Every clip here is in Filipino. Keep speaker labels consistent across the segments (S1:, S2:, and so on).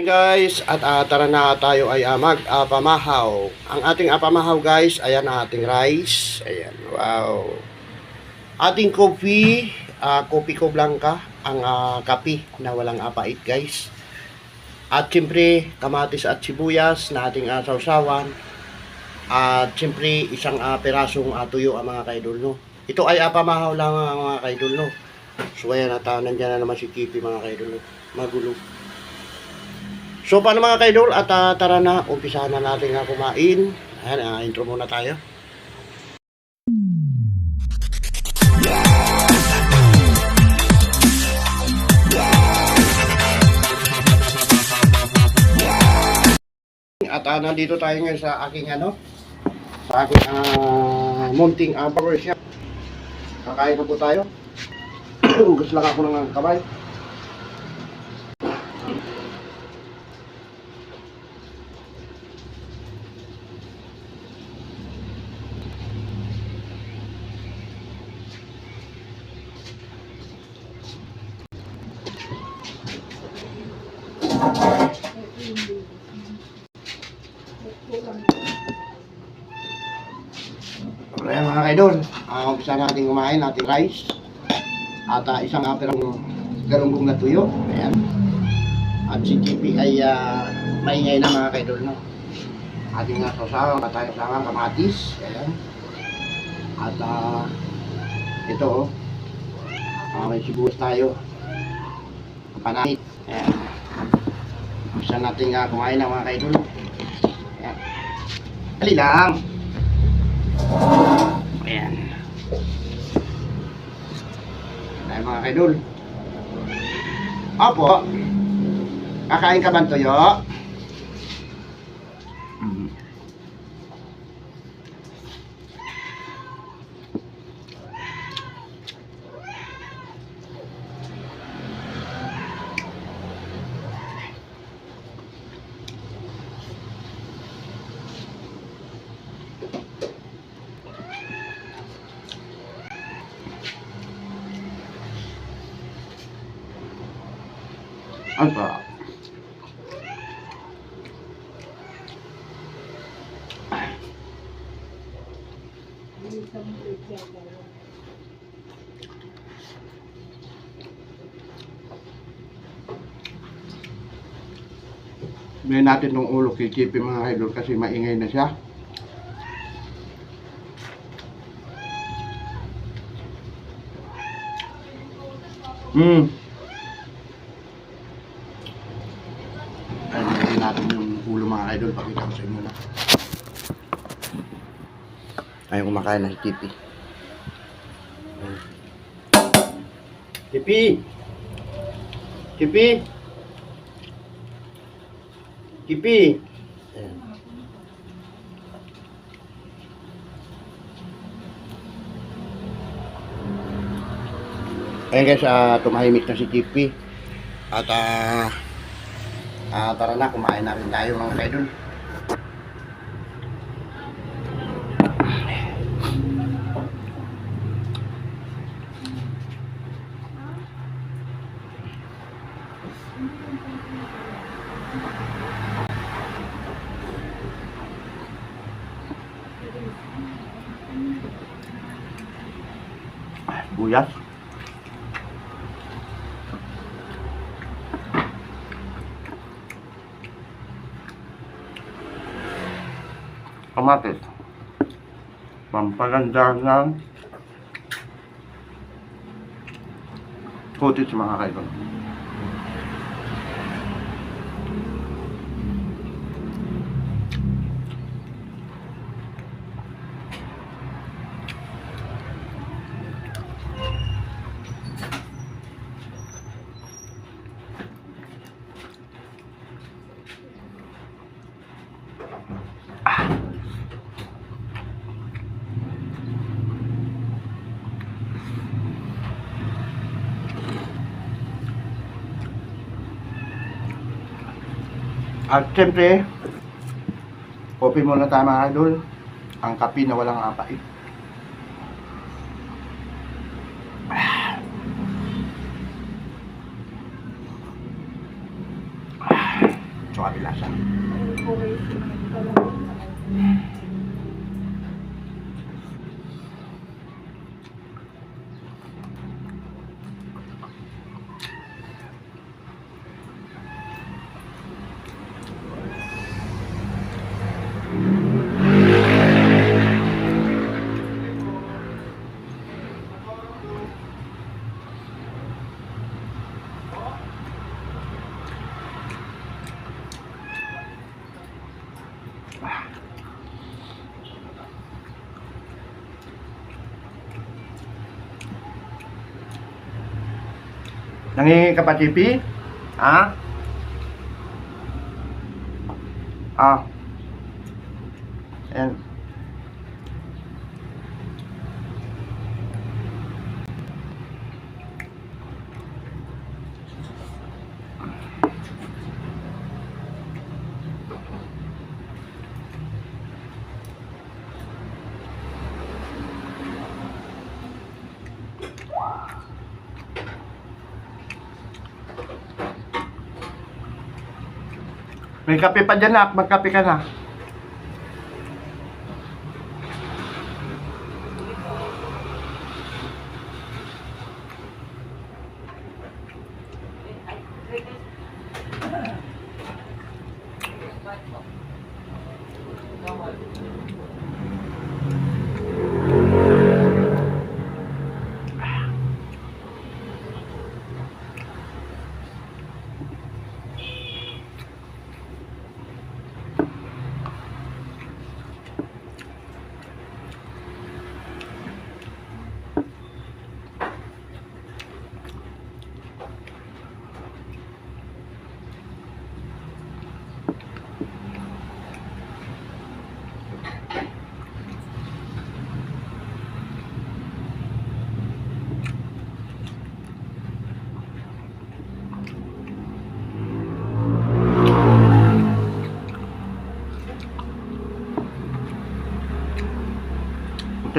S1: Hey guys, at ah, tara na tayo ay uh, mag-apamahaw. Ang ating apamahaw guys, ayan ating rice. Ayan, wow. Ating coffee, ah, kopi ko blanca, ang ah, kape na walang apait guys. At siyempre, kamatis at sibuyas na ating uh, sausawan. At siyempre, isang ah, perasong ah, tuyo ang mga kaidol no. Ito ay apamahaw lang ang mga kaidol no. So ayan, at ah, nandyan na naman si Kipi mga kaidol no. Magulo. So paano mga kaidol at ah, tara na umpisahan na natin nga kumain. Ayan, ah, intro muna tayo. At ah, nandito tayo ngayon sa aking ano, sa aking ah, munting uh, barbershop. Kakain na po tayo. Gusto lang ako ng kamay. Kaidol, uh, umpisa natin kumain natin rice at uh, isang aperong galunggong na tuyo. Ayan. At si JP ay uh, maingay na mga kaidol no. Ating uh, sasawang at tayong sawang kamatis. Ayan. At uh, ito oh. Uh, may sibuyas tayo. Pananit. Ayan. Umpisa natin uh, kumain ng mga kaidol. Ayan. Dali lang. Ayan. Ayan mga kaidol. Opo. Kakain ka ba ng tuyo? Ang sarap. Natin ng ulo kay Chippy mga idol kasi maingay na siya. Hmm. Ay, nilagay natin yung ulo mga idol. Pakita ko sa inyo na. Ayaw kumakain si Chippy. Chippy! Chippy! Chippy! Ayan. Ayan guys, ah, tumahimik na si Chippy. At ah, ah, tara na, kumain na rin tayo mga kaidol. Kamatis. Pampaganda ng kutis mga kaidol. At siyempre, kopi muna tayo mga idol. Ang kape na walang apay. sa kabila sa. Nangingi ka pa, Chippy? Ha? Ah. Ayan. May kape pa dyan, nak. Magkape ka na.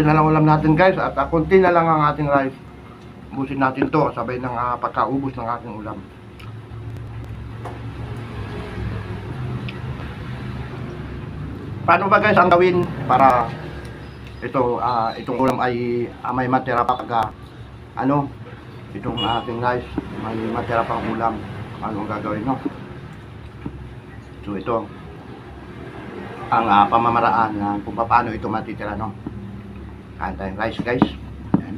S1: Kunti na lang ulam natin guys at uh, kunti na lang ang ating rice. Ubusin natin to sabay ng uh, pagkaubos ng ating ulam. Paano ba guys ang gawin para ito ah, itong ulam ay ah, may matira pa pagka ano itong ating rice may matira pang ulam ano ang gagawin no so ito ang ah, pamamaraan na kung paano ito matitira no kain tayong rice guys Ayan.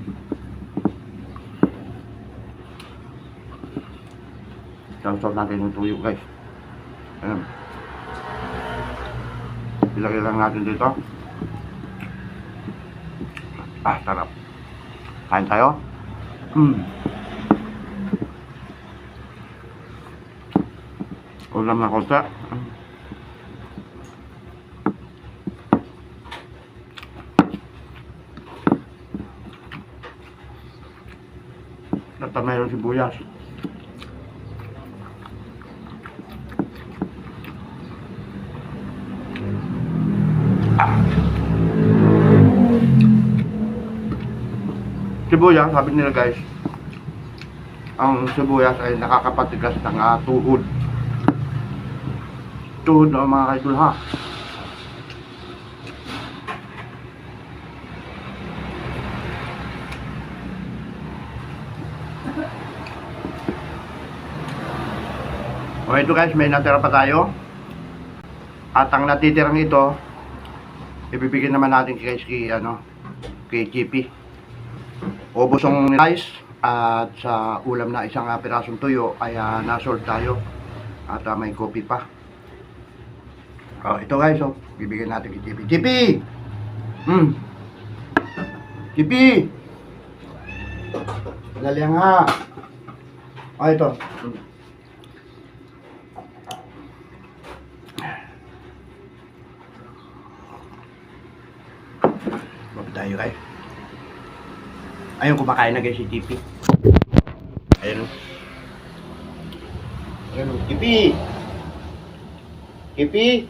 S1: Sausaw natin yung tuyo guys Ayan. Ilagay lang natin dito Ah, sarap Kain tayo Hmm Ulam na konti Hmm. At mayroon sibuyas. Ah. Sibuyas, sabi nila guys, ang sibuyas ay nakakapatigas ng uh, tuhod. Tuhod ng mga kaidol ha. O ito guys, may natira pa tayo. At ang natitirang ito, ibibigyan naman natin kay, kay, ano, kay. Ubos ang rice at sa ulam na isang uh, pirasong tuyo ay uh, nasold tayo. At ah, may coffee pa. Oh, ito guys, oh, bibigyan natin kay Chippy. Chippy! Hmm. Chippy! Dali nga. Oh, ito. Hmm. Bago tayo kay. Ayun, kumakain na guys si Tipi. Ayun o. Ayun o. Tipi! Tipi!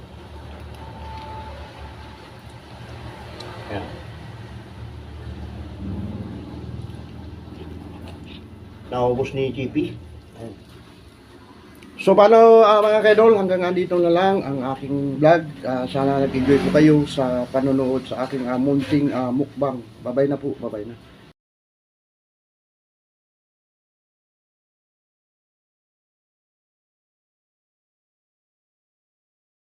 S1: Naubos ni. Ayan. So paano ah, mga kaidol, hanggang andito na lang ang aking vlog. Ah, sana nag-enjoy po kayo sa panonood sa aking ah, munting ah, mukbang. Babay na po, babay na.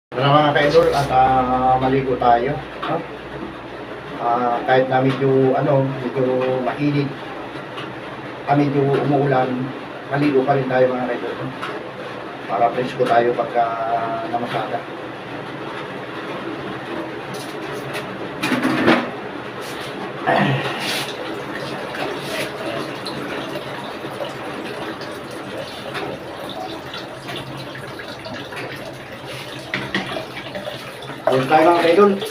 S1: Tara mga kaidol at ah, maligo tayo. Ha? Ah, kahit na medyo ano, medyo mainit, ah, medyo umuulan, maligo pa rin tayo mga kaidol. Para presko tayo pagka namasada. Ayun tayo mga kaidol.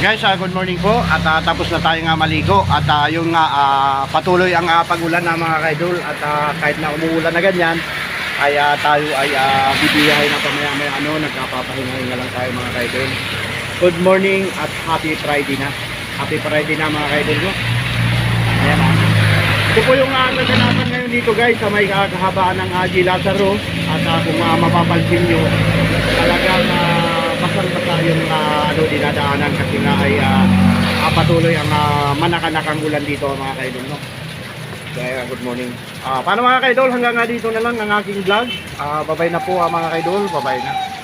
S1: Guys, ah, good morning po at ah, tapos na tayo nga maligo at ah, yun nga ah, patuloy ang ah, pag-ulan na mga kaidol at ah, kahit na umuulan na ganyan ay ah, tayo ay uh, bibiyahe na pamaya maya ano nagkapapahinga lang tayo mga kaidol. Good morning at happy Friday na. Happy Friday na mga kaidol ko. Ayan ah. Ito po yung uh, kaganapan ngayon dito guys sa may ah, kahabaan ng uh, Lazaro at ah, kung uh, mapapansin nyo talagang uh, basang-basa yung ah, ano, dinadaanan? Kasi nga ay ah, patuloy ang uh, manakanakang ulan dito mga kaidol no? Kaya good morning. Ah, paano mga kaidol? Hanggang nga dito na lang ang aking vlog. Ah, babay na po ah, mga kaidol. Babay na